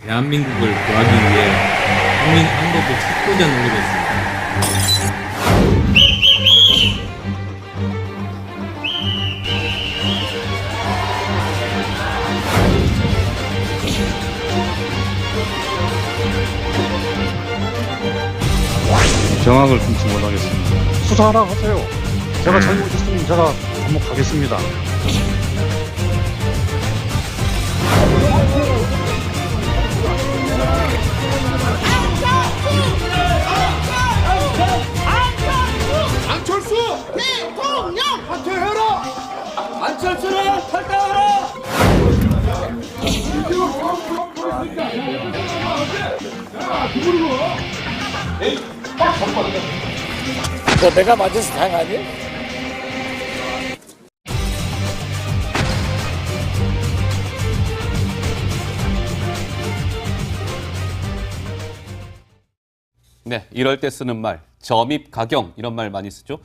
대한민국을 구하기 위해 국민 한복을 찾고자 노리고 있습니다. 경악을 금치 못하겠습니다. 수사하라 하세요. 제가 잘못했으면 제가 감옥 가겠습니다. 내가 만든 스타일 아니야? 네, 이럴 때 쓰는 말, 점입 가경 이런 말 많이 쓰죠.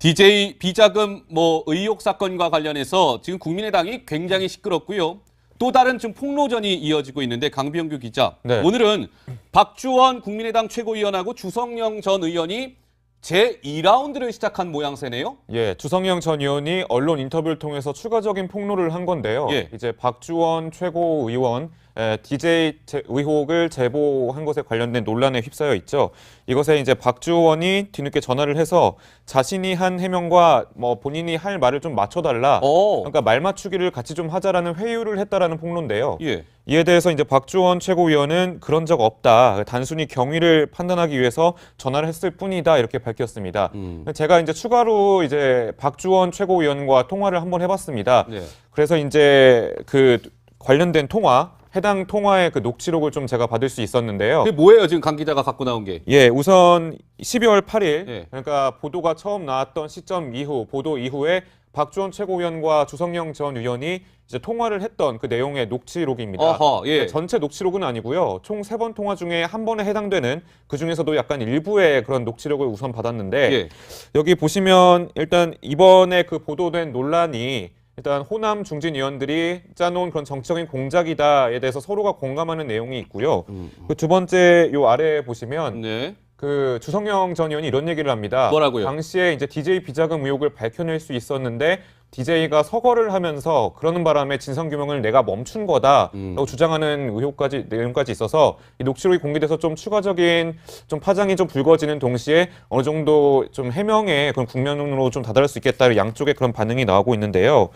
DJ 비자금 뭐 의혹 사건과 관련해서 지금 국민의당이 굉장히 시끄럽고요. 또 다른 지금 폭로전이 이어지고 있는데 강비영규 기자, 네. 오늘은 박주원 국민의당 최고위원하고 주성영 전 의원이 제 2라운드를 시작한 모양새네요. 예, 주성영 전 의원이 언론 인터뷰를 통해서 추가적인 폭로를 한 건데요. 예. 이제 박주원 최고의원 에, DJ 제- 의혹을 제보한 것에 관련된 논란에 휩싸여 있죠. 이것에 이제 박주원이 뒤늦게 전화를 해서 자신이 한 해명과 뭐 본인이 할 말을 좀 맞춰달라. 어, 그러니까 말 맞추기를 같이 좀 하자라는 회유를 했다라는 폭로인데요. 예. 이에 대해서 이제 박주원 최고위원은 그런 적 없다. 단순히 경위를 판단하기 위해서 전화를 했을 뿐이다. 이렇게 밝혔습니다. 음. 제가 이제 추가로 이제 박주원 최고위원과 통화를 한번 해봤습니다. 네. 그래서 이제 그 관련된 통화, 해당 통화의 그 녹취록을 좀 제가 받을 수 있었는데요. 그게 뭐예요, 지금 강 기자가 갖고 나온 게? 예, 우선 12월 8일, 예. 그러니까 보도가 처음 나왔던 시점 이후, 보도 이후에 박주원 최고위원과 주성영 전 의원이 이제 통화를 했던 그 내용의 녹취록입니다. 어허, 예. 네, 전체 녹취록은 아니고요. 총 세 번 통화 중에 한 번에 해당되는 그 중에서도 약간 일부의 그런 녹취록을 우선 받았는데 예. 여기 보시면 일단 이번에 그 보도된 논란이 일단 호남 중진 의원들이 짜놓은 그런 정치적인 공작이다에 대해서 서로가 공감하는 내용이 있고요. 그 두 번째 요 아래 보시면 네. 그 주성영 전 의원이 이런 얘기를 합니다. 뭐라고요? 당시에 이제 DJ 비자금 의혹을 밝혀낼 수 있었는데 DJ가 서거를 하면서 그러는 바람에 진상 규명을 내가 멈춘 거다라고 음. 주장하는 의혹까지 내용까지 있어서 이 녹취록이 공개돼서 좀 추가적인 좀 파장이 좀 불거지는 동시에 어느 정도 좀 해명의 그런 국면으로 좀 다다를 수 있겠다 양쪽의 그런 반응이 나오고 있는데요.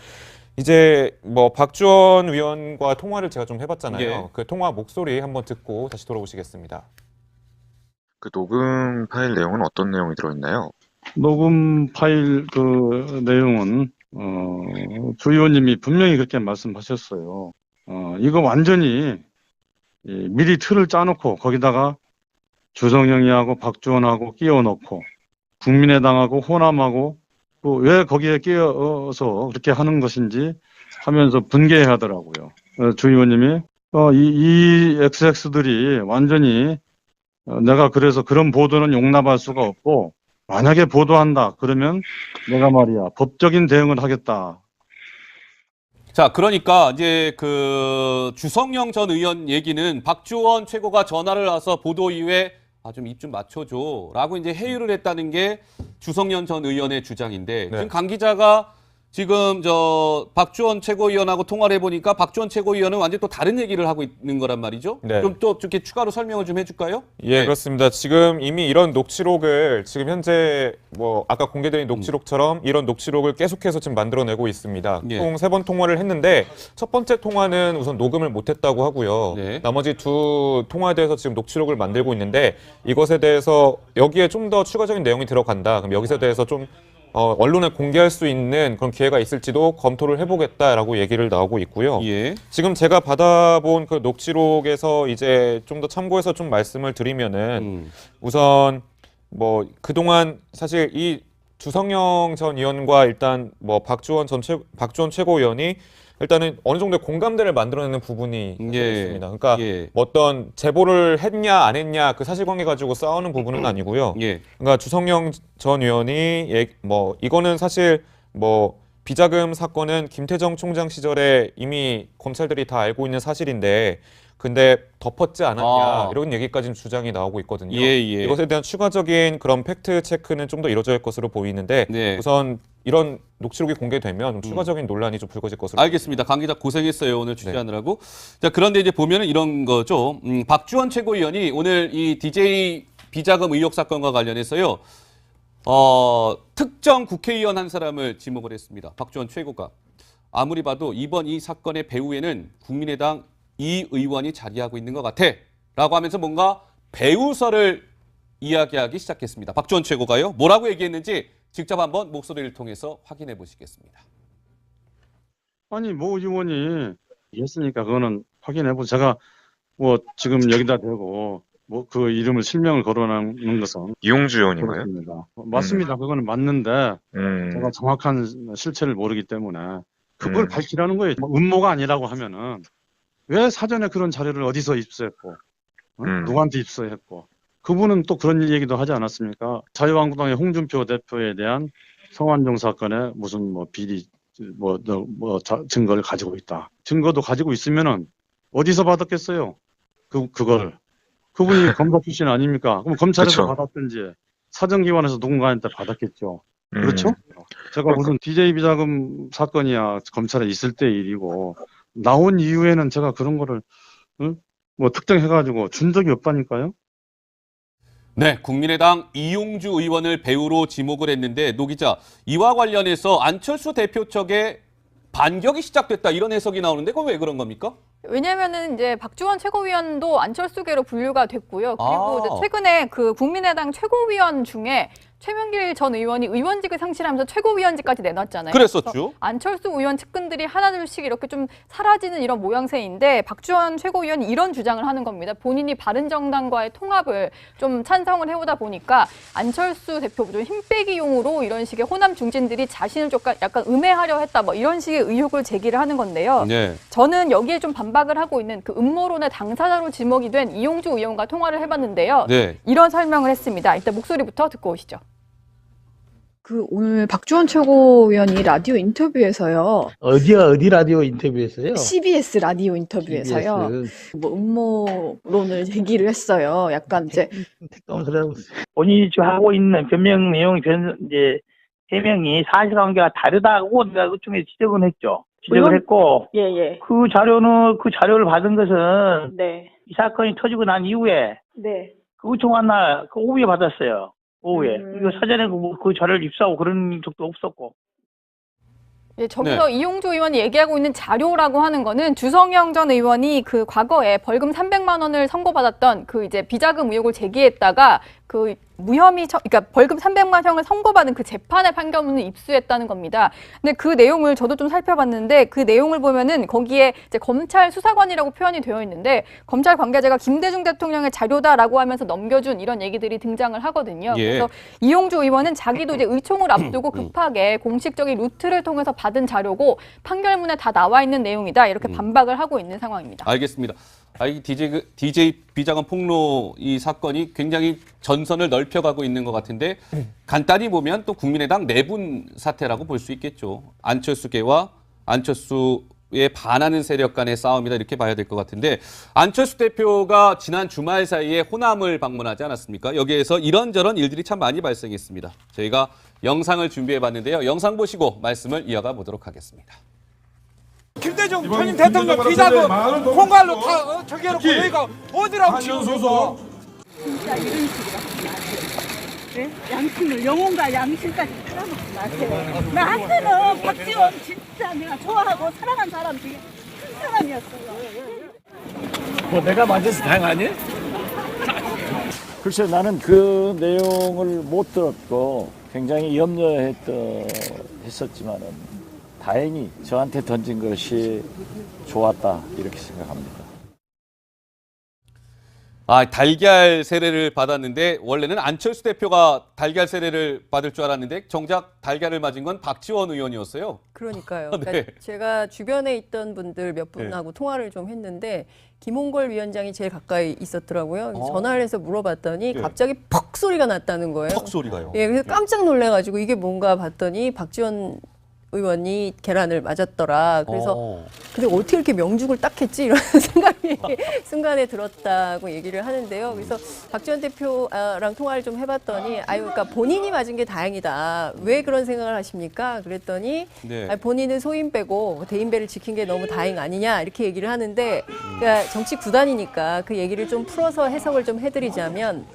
이제 뭐 박주원 의원과 통화를 제가 좀 해봤잖아요. 예. 그 통화 목소리 한번 듣고 다시 돌아오시겠습니다. 그 녹음 파일 내용은 어떤 내용이 들어있나요? 녹음 파일 그 내용은 어, 주 의원님이 분명히 그렇게 말씀하셨어요. 어, 이거 완전히 이 미리 틀을 짜놓고 거기다가 주성영이하고 박주원하고 끼워 넣고 국민의당하고 호남하고 그왜 거기에 끼어서 그렇게 하는 것인지 하면서 분개하더라고요. 어, 주 의원님이 어, 이, 이 XX들이 완전히 어, 내가 그래서 그런 보도는 용납할 수가 없고 만약에 보도한다 그러면 내가 말이야 법적인 대응을 하겠다. 자, 그러니까 이제 그 주성영 전 의원 얘기는 박주원 최고가 전화를 와서 보도 이후에 아, 좀 입 좀 맞춰줘. 라고 이제 회유를 했다는 게 주성영 전 의원의 주장인데 네. 지금 강 기자가 지금 저 박주원 최고위원하고 통화를 해보니까 박주원 최고위원은 완전 또 다른 얘기를 하고 있는 거란 말이죠. 네. 좀 또 이렇게 추가로 설명을 좀 해줄까요? 예, 네. 그렇습니다. 지금 이미 이런 녹취록을 지금 현재 뭐 아까 공개된 녹취록처럼 이런 녹취록을 계속해서 지금 만들어내고 있습니다. 예. 총세 번 통화를 했는데 첫 번째 통화는 우선 녹음을 못했다고 하고요. 네. 나머지 두 통화에 대해서 지금 녹취록을 만들고 있는데 이것에 대해서 여기에 좀 더 추가적인 내용이 들어간다. 그럼 여기서 대해서 좀 어, 언론에 공개할 수 있는 그런 기회가 있을지도 검토를 해보겠다라고 얘기를 나오고 있고요. 예. 지금 제가 받아본 그 녹취록에서 이제 좀 더 참고해서 좀 말씀을 드리면은 음. 우선 뭐 그동안 사실 이 주성영 전 의원과 일단 뭐 박주원 전 최, 박주원 최고위원이 일단은 어느 정도의 공감대를 만들어내는 부분이 예. 있습니다. 그러니까 예. 뭐 어떤 제보를 했냐 안 했냐 그 사실관계 가지고 싸우는 부분은 아니고요. 예. 그러니까 주성영 전 의원이 예, 뭐 이거는 사실 뭐 비자금 사건은 김태정 총장 시절에 이미 검찰들이 다 알고 있는 사실인데 근데 덮었지 않았냐 아. 이런 얘기까지는 주장이 나오고 있거든요. 예, 예. 이것에 대한 추가적인 그런 팩트 체크는 좀 더 이루어질 것으로 보이는데 네. 우선 이런 녹취록이 공개되면 좀 추가적인 논란이 좀 불거질 것으로 알겠습니다. 강 기자 고생했어요 오늘 취재하느라고. 자 그런데 이제 보면은 이런 거죠. 음, 박주원 최고위원이 오늘 이 DJ 비자금 의혹 사건과 관련해서요. 어, 특정 국회의원 한 사람을 지목을 했습니다. 박주원 최고가 아무리 봐도 이번 이 사건의 배후에는 국민의당 이 의원이 자리하고 있는 것 같아.라고 하면서 뭔가 배우설을 이야기하기 시작했습니다. 박주원 최고가요. 뭐라고 얘기했는지 직접 한번 목소리를 통해서 확인해 보시겠습니다. 아니 모 의원이 했으니까 그거는 확인해 보고 제가 뭐 지금 여기다 대고 뭐 그 이름을 실명을 거론하는 것은 이용주 의원인가요? 그렇습니다. 맞습니다. 그거는 맞는데 음, 제가 정확한 실체를 모르기 때문에 그걸 음. 밝히라는 거예요. 뭐 음모가 아니라고 하면은 왜 사전에 그런 자료를 어디서 입수했고 어? 음. 누구한테 입수했고 그분은 또 그런 얘기도 하지 않았습니까? 자유한국당의 홍준표 대표에 대한 성완종 사건에 무슨 뭐 비리 뭐, 뭐, 뭐 자- 증거를 가지고 있다. 증거도 가지고 있으면은 어디서 받았겠어요? 그 그걸 그분이 검사 출신 아닙니까? 그럼 검찰에서 그쵸. 받았든지 사정기관에서 누군가한테 받았겠죠. 음. 그렇죠? 제가 무슨 DJ 비자금 사건이야 검찰에 있을 때 일이고 나온 이후에는 제가 그런 거를 응? 뭐 특정해가지고 준 적이 없다니까요. 네, 국민의당 이용주 의원을 배우로 지목을 했는데 노 기자 이와 관련해서 안철수 대표 측에 반격이 시작됐다 이런 해석이 나오는데 그건 왜 그런 겁니까? 왜냐면은 이제 박주원 최고위원도 안철수계로 분류가 됐고요. 그리고 아. 이제 최근에 그 국민의당 최고위원 중에 최명길 전 의원이 의원직을 상실하면서 최고위원직까지 내놨잖아요. 그랬었죠. 안철수 의원 측근들이 하나둘씩 이렇게 좀 사라지는 이런 모양새인데 박주원 최고위원이 이런 주장을 하는 겁니다. 본인이 바른정당과의 통합을 좀 찬성을 해오다 보니까 안철수 대표 좀 힘빼기용으로 이런 식의 호남 중진들이 자신을 좀 약간- 약간 음해하려 했다 뭐 이런 식의 의혹을 제기를 하는 건데요. 네. 저는 여기에 좀 반박을 하고 있는 그 음모론의 당사자로 지목이 된 이용주 의원과 통화를 해봤는데요. 네. 이런 설명을 했습니다. 일단 목소리부터 듣고 오시죠. 그 오늘 박주원 최고위원이 라디오 인터뷰에서요. 어디야 어디 라디오 인터뷰에서요? CBS 라디오 인터뷰에서요. CBS. 뭐 음모론을 제기를 했어요. 약간 이제. 본인이 지금 하고 있는 변명 내용이 변 이제 해명이 사실관계가 다르다고 내가 그중에 지적은 했죠. 지적을 물론- 했고 예, 예. 그 자료는 그 자료를 받은 것은 네. 이 사건이 터지고 난 이후에 네. 그 요청한 날 그 오후에 받았어요. 오후에. 음. 그리고 사전에 그, 뭐- 그 자료를 입수하고 그런 적도 없었고. 예, 저기서 이용주 의원이 얘기하고 있는 자료라고 하는 거는 주성영 전 의원이 그 과거에 벌금 300만 원을 선고받았던 그 이제 비자금 의혹을 제기했다가 그 무혐의 처, 그러니까 벌금 300만 형을 선고받은 그 재판의 판결문을 입수했다는 겁니다. 근데 그 내용을 저도 좀 살펴봤는데 그 내용을 보면은 거기에 이제 검찰 수사관이라고 표현이 되어 있는데 검찰 관계자가 김대중 대통령의 자료다라고 하면서 넘겨준 이런 얘기들이 등장을 하거든요. 예. 그래서 이용주 의원은 자기도 이제 의총을 앞두고 급하게 공식적인 루트를 통해서 받은 자료고 판결문에 다 나와 있는 내용이다 이렇게 반박을 하고 있는 상황입니다. 알겠습니다. 아, 이 DJ, 그- DJ 비자금 폭로 이 사건이 굉장히 전선을 넓혀가고 있는 것 같은데 간단히 보면 또 국민의당 내분 사태라고 볼 수 있겠죠. 안철수계와 안철수에 반하는 세력 간의 싸움이다 이렇게 봐야 될 것 같은데 안철수 대표가 지난 주말 사이에 호남을 방문하지 않았습니까? 여기에서 이런저런 일들이 참 많이 발생했습니다. 저희가 영상을 준비해 봤는데요. 영상 보시고 말씀을 이어가 보도록 하겠습니다. 김대중 전임 대통령 비자금 공갈로 다 어, 저기 해놓고 여기가 어디라고 지금 그거 양심을 영혼과 양심까지 팔아먹지 마세요. 나한테는 박지원 진짜 내가 좋아하고 사랑한 사람 중에 큰 사람이었어요. 뭐 내가 맞아서 다행하니? 글쎄 나는 그 내용을 못 들었고 굉장히 염려했던 했었지만은 다행히 저한테 던진 것이 좋았다 이렇게 생각합니다. 아, 달걀 세례를 받았는데 원래는 안철수 대표가 달걀 세례를 받을 줄 알았는데 정작 달걀을 맞은 건 박지원 의원이었어요. 그러니까요. 네. 그러니까 제가 주변에 있던 분들 몇 분하고 통화를 좀 했는데 김홍걸 위원장이 제일 가까이 있었더라고요. 어. 전화를 해서 물어봤더니 네. 갑자기 퍽 소리가 났다는 거예요. 턱 소리가요. 예, 그래서 깜짝 놀래가지고 이게 뭔가 봤더니 박지원 의원이 계란을 맞았더라. 그래서 어. 근데 어떻게 이렇게 명죽을 딱 했지 이런 생각이 순간에 들었다고 얘기를 하는데요. 그래서 박지원 대표랑 통화를 좀 해봤더니 아유 그러니까 본인이 맞은 게 다행이다. 왜 그런 생각을 하십니까? 그랬더니 네. 아니, 본인은 소인 빼고 대인배를 지킨 게 너무 다행 아니냐 이렇게 얘기를 하는데 그러니까 정치 구단이니까 그 얘기를 좀 풀어서 해석을 좀 해드리자면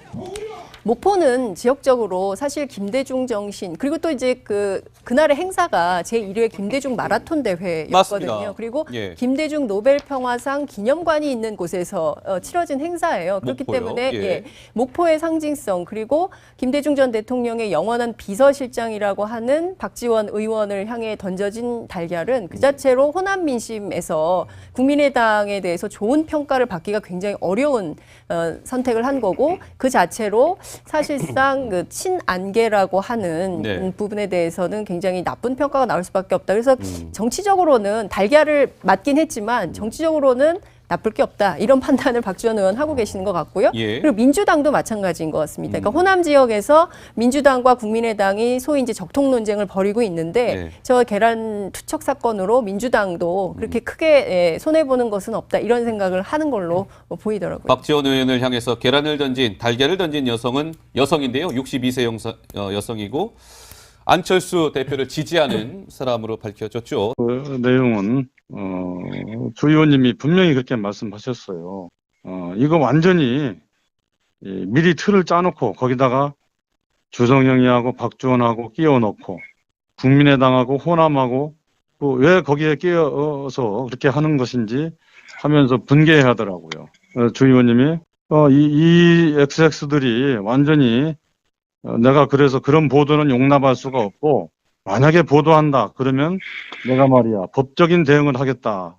목포는 지역적으로 사실 김대중 정신 그리고 또 이제 그 그날의 행사가 제 1회 김대중 마라톤 대회였거든요. 맞습니다. 그리고 예. 김대중 노벨 평화상 기념관이 있는 곳에서 어, 치러진 행사예요. 그렇기 목포요? 때문에 예. 예, 목포의 상징성 그리고 김대중 전 대통령의 영원한 비서실장이라고 하는 박지원 의원을 향해 던져진 달걀은 그 자체로 호남 민심에서 국민의당에 대해서 좋은 평가를 받기가 굉장히 어려운 어, 선택을 한 거고 그 자체로 사실상 그 친안계라고 하는 네. 음, 부분에 대해서는 굉장히 나쁜 평가가 나올 수밖에 없다. 그래서 음. 정치적으로는 달걀을 맞긴 했지만 정치적으로는 나쁠 게 없다 이런 판단을 박지원 의원 하고 계시는 것 같고요. 예. 그리고 민주당도 마찬가지인 것 같습니다. 음. 그러니까 호남 지역에서 민주당과 국민의당이 소위 이제 적통 논쟁을 벌이고 있는데 네. 저 계란 투척 사건으로 민주당도 그렇게 음. 크게 예, 손해 보는 것은 없다 이런 생각을 하는 걸로 보이더라고요. 박지원 의원을 향해서 계란을 던진 달걀을 던진 여성은 여성인데요. 62세 영사, 어, 여성이고 안철수 대표를 지지하는 사람으로 밝혀졌죠. 그 내용은 어, 주 의원님이 분명히 그렇게 말씀하셨어요. 어, 이거 완전히 이 미리 틀을 짜놓고 거기다가 주성영이하고 박주원하고 끼워 넣고 국민의당하고 호남하고 그왜 거기에 끼어서 그렇게 하는 것인지 하면서 분개하더라고요. 어, 주 의원님이 어, 이, 이 XX들이 완전히 어, 내가 그래서 그런 보도는 용납할 수가 없고 만약에 보도한다 그러면 내가 말이야 법적인 대응을 하겠다.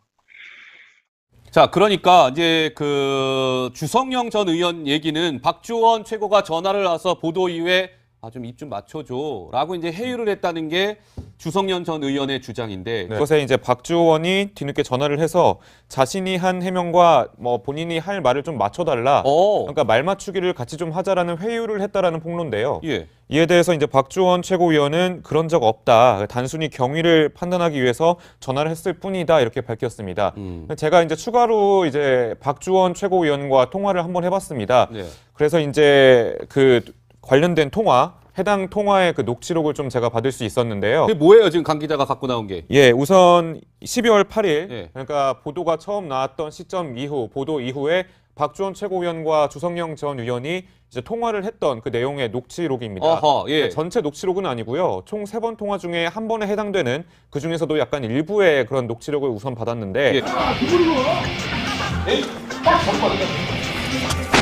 자, 그러니까 이제 그 주성영 전 의원 얘기는 박주원 최고가 전화를 와서 보도 이후에 아, 좀 입 좀 맞춰줘. 라고 이제 회유를 했다는 게 주성영 전 의원의 주장인데. 그것에 이제 박주원이 뒤늦게 전화를 해서 자신이 한 해명과 뭐 본인이 할 말을 좀 맞춰달라. 어, 그러니까 말 맞추기를 같이 좀 하자라는 회유를 했다라는 폭로인데요. 예. 이에 대해서 이제 박주원 최고위원은 그런 적 없다. 단순히 경위를 판단하기 위해서 전화를 했을 뿐이다. 이렇게 밝혔습니다. 음. 제가 이제 추가로 이제 박주원 최고위원과 통화를 한번 해봤습니다. 네. 그래서 이제 그 관련된 통화, 해당 통화의 그 녹취록을 좀 제가 받을 수 있었는데요. 그게 뭐예요, 지금 강 기자가 갖고 나온 게? 예, 우선 12월 8일, 예. 그러니까 보도가 처음 나왔던 시점 이후, 보도 이후에 박주원 최고위원과 주성영 전 의원이 이제 통화를 했던 그 내용의 녹취록입니다. 어허, 예. 네, 전체 녹취록은 아니고요. 총 세 번 통화 중에 한 번에 해당되는 그 중에서도 약간 일부의 그런 녹취록을 우선 받았는데 예.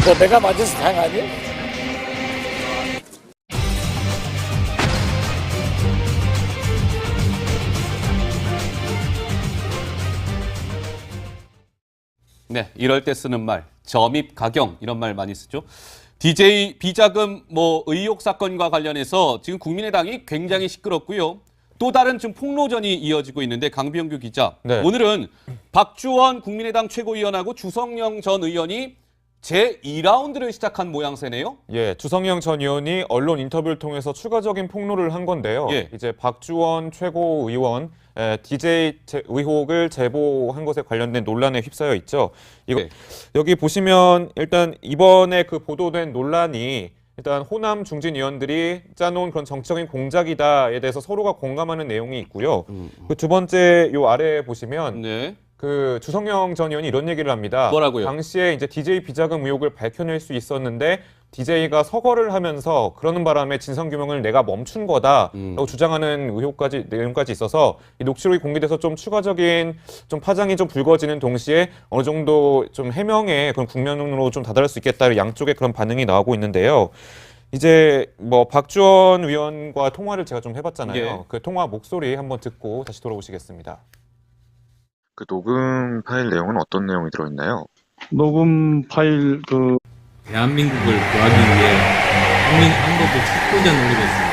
너 내가 맞아서 당하니? 네, 이럴 때 쓰는 말, 점입 가경 이런 말 많이 쓰죠. DJ 비자금 뭐 의혹 사건과 관련해서 지금 국민의당이 굉장히 시끄럽고요. 또 다른 지금 폭로전이 이어지고 있는데 강비영규 기자, 네. 오늘은 박주원 국민의당 최고위원하고 주성영 전 의원이 제 2라운드를 시작한 모양새네요. 예, 주성영 전 의원이 언론 인터뷰를 통해서 추가적인 폭로를 한 건데요. 예. 이제 박주원 최고의원 에, DJ 제- 의혹을 제보한 것에 관련된 논란에 휩싸여 있죠. 이거 네. 여기 보시면 일단 이번에 그 보도된 논란이 일단 호남 중진 의원들이 짜놓은 그런 정치적인 공작이다에 대해서 서로가 공감하는 내용이 있고요. 그 두 번째 요 아래 보시면 네. 그 주성영 전 의원이 이런 얘기를 합니다. 뭐라고요? 당시에 이제 DJ 비자금 의혹을 밝혀낼 수 있었는데 DJ가 서거를 하면서 그러는 바람에 진상 규명을 내가 멈춘 거다라고 음. 주장하는 의혹까지 내용까지 있어서 이 녹취록이 공개돼서 좀 추가적인 좀 파장이 좀 불거지는 동시에 어느 정도 좀 해명의 그런 국면으로 좀 다다를 수 있겠다 양쪽의 그런 반응이 나오고 있는데요. 이제 뭐 박주원 의원과 통화를 제가 좀 해봤잖아요. 예. 그 통화 목소리 한번 듣고 다시 돌아오시겠습니다. 그 녹음 파일 내용은 어떤 내용이 들어있나요? 녹음 파일 그 대한민국을 구하기 위해 국민 한복을 찾고자 노력했습니다.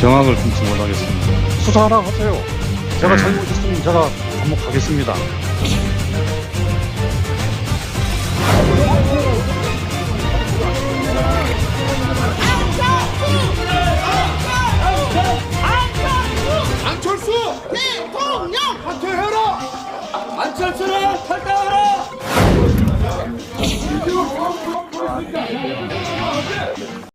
경악을 금치 못하겠습니다. 수사하라 하세요. 제가 잘못했으면 제가 감옥 가겠습니다.